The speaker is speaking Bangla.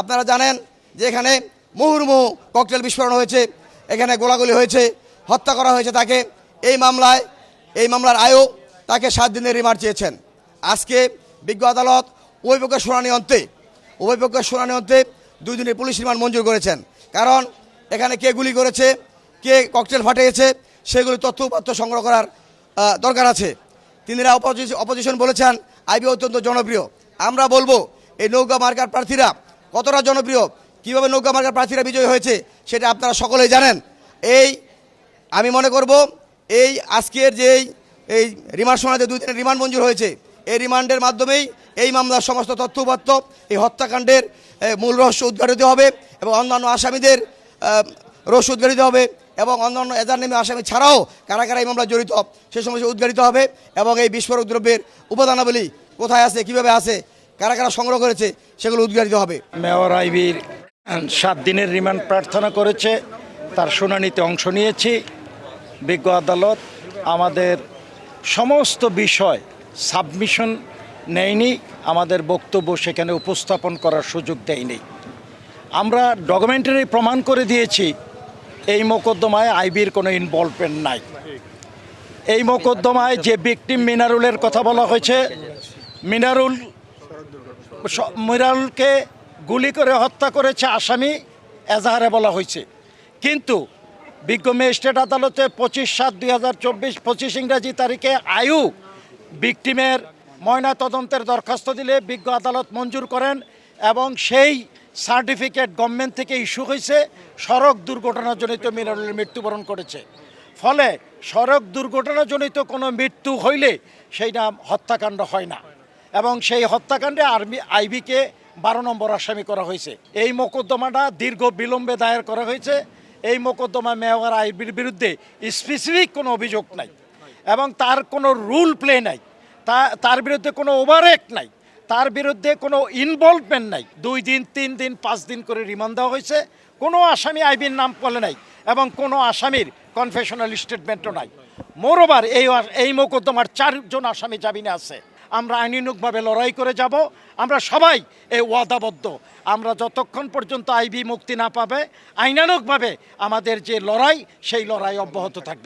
আপনারা জানেন যে এখানে মুহুর্মুহু ককটেল বিস্ফোরণ হয়েছে, এখানে গোলাগুলি হয়েছে, হত্যা করা হয়েছে তাকে। এই মামলায়, এই মামলার আয়ও তাকে সাত দিনের রিমান্ড চেয়েছেন। আজকে বিজ্ঞ আদালত উভয় পক্ষের শুনানি অন্তে উভয় পক্ষের শুনানি অন্তে দুই দিনের পুলিশ রিমান্ড মঞ্জুর করেছেন। কারণ এখানে কে গুলি করেছে, কে ককটেল ফাটিয়েছে, সেগুলি তথ্য উপাত্য সংগ্রহ করার দরকার আছে। তিনিরা অপোজিশন বলেছেন, আইবি অত্যন্ত জনপ্রিয়। আমরা বলব, এই নৌকা মার্কার প্রার্থীরা কতটা জনপ্রিয়, কীভাবে নৌকা মার্কার প্রার্থীরা বিজয়ী হয়েছে, সেটা আপনারা সকলেই জানেন। এই আমি মনে করব, এই আজকের যে এই- রিমান্ড শোনাতে দুই দিনের রিমান্ড মঞ্জুর হয়েছে, এই রিমান্ডের মাধ্যমেই এই মামলার সমস্ত তথ্য উপাত্ত, এই হত্যাকাণ্ডের মূল রহস্য উদ্ঘাটিত হবে এবং অন্যান্য আসামিদের রহস্য উদ্ঘাটিত হবে এবং অন্যান্য এজার নেমে আসামি ছাড়াও কারা কারা এই মামলা জড়িত, সে সমস্ত উদ্ঘাটিত হবে এবং এই বিস্ফোরক দ্রব্যের উপাদানাবলী কোথায় আছে, কীভাবে আছে কারা কারা সংগ্রহ করেছে সেগুলো উদ্ঘাটিত হবে। মেয়র আইবির সাত দিনের রিমান্ড প্রার্থনা করেছে, তার শুনানিতে অংশ নিয়েছি। বিজ্ঞ আদালত আমাদের সমস্ত বিষয় সাবমিশন নেয়নি, আমাদের বক্তব্য সেখানে উপস্থাপন করার সুযোগ দেয়নি। আমরা ডকুমেন্টারি প্রমাণ করে দিয়েছি, এই মোকদ্দমায় আইবির কোনো ইনভলভমেন্ট নাই। এই মোকদ্দমায় যে ভিকটিম মিনারুলের কথা বলা হয়েছে, মিনারুল মিরালকে গুলি করে হত্যা করেছে আসামি এজাহারে বলা হয়েছে। কিন্তু বিজ্ঞ ম্যাজিস্ট্রেট আদালতে পঁচিশ সাত দুই হাজার চব্বিশ পঁচিশ ইংরাজি তারিখে আয়ু ভিকটিমের ময়না তদন্তের দরখাস্ত দিলে বিজ্ঞ আদালত মঞ্জুর করেন এবং সেই সার্টিফিকেট গভর্নমেন্ট থেকে ইস্যু হয়েছে, সড়ক দুর্ঘটনাজনিত মিনারুলের মৃত্যুবরণ করেছে। ফলে সড়ক দুর্ঘটনাজনিত কোনো মৃত্যু হইলে সেই নাম হত্যাকাণ্ড হয় না। এবং সেই হত্যাকাণ্ডে আর্মি, আইবিকে বারো নম্বর আসামি করা হয়েছে। এই মোকদ্দমাটা দীর্ঘ বিলম্বে দায়ের করা হয়েছে। এই মোকদ্দমা মেয়র আইবির বিরুদ্ধে স্পেসিফিক কোনো অভিযোগ নাই এবং তার কোনো রুল প্লে নাই। তা, তার বিরুদ্ধে কোনো ওভারঅ্যাক্ট নাই। তার বিরুদ্ধে কোনো ইনভলভমেন্ট নাই। দুই দিন, তিন দিন, পাঁচ দিন করে রিমান্ড দেওয়া হয়েছে। কোনো আসামি আইবির নাম বলে নাই এবং কোনো আসামির কনফেশনাল স্টেটমেন্টও নাই। মোরোবার এই এই মোকদ্দমার চারজন আসামি জামিনে আছে। আমরা আইনিনুকভাবে লড়াই করে যাব। আমরা সবাই এই ওয়াদাবদ্ধ। আমরা যতক্ষণ পর্যন্ত আইবি মুক্তি না পাবে আইনানুকভাবে আমাদের যে লড়াই, সেই লড়াই অব্যাহত থাকবে।